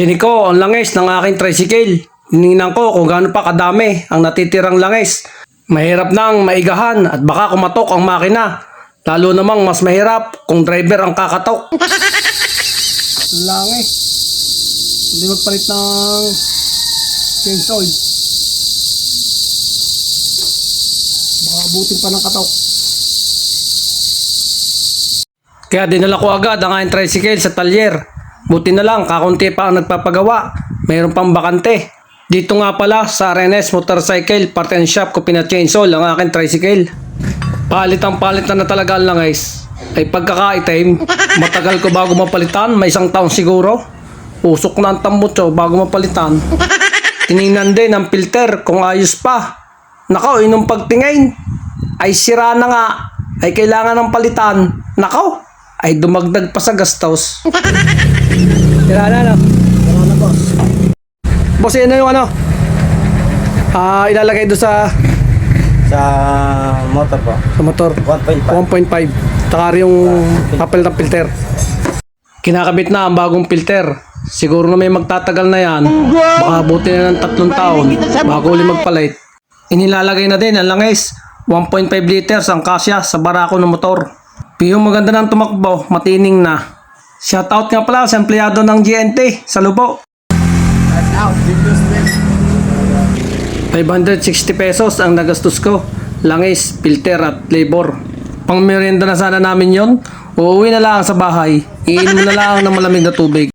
Chiniko, ang langis ng aking tricycle. Niningnan ko kung gaano pa kadami ang natitirang langis. Mahirap nang maigahan at baka kumatok ang makina. Lalo namang mas mahirap kung driver ang kakatok. Langis. Hindi magpalit ng chainsaw. Baka abutin pa ng katok. Kaya dinala ko agad ang aking tricycle sa talyer. Buti na lang, kakunti pa ang nagpapagawa. Mayroon pang bakante. Dito nga pala sa RNS Motorcycle Part and Shop ko pina-chainsaw ang aking tricycle. Palitang palitan na talaga ang langis. Ay pagkakaitim, matagal ko bago mapalitan, may isang taon siguro. Usok na ang tambutso bago mapalitan. Tiningnan din ang filter kung ayos pa. Nakaw, inong pagtingin. Ay sira na nga. Ay kailangan ng palitan. Nakaw, ay dumagdag pa sa gastos. Sira na, no? Sira na, boss. Boss, yan na yung ano? Ah, ilalagay doon sa, Sa motor po. sa motor. 1.5. 1.5. Taka rin yung papel ng filter. Kinakabit na ang bagong filter. Siguro na may magtatagal na yan. Baka buti na ng tatlong taon bago uli magpalit. Inilalagay na din ang langis. 1.5 liters ang kasya sa barako ng motor. Piyong maganda ng tumakbo, matining na. Shoutout nga pala sa empleyado ng GNT sa Lubo. 560 pesos ang nagastos ko. Langis, filter at labor. Pang merienda na sana namin yon. Uuwi na lang sa bahay. Iinom na lang ng malamig na tubig.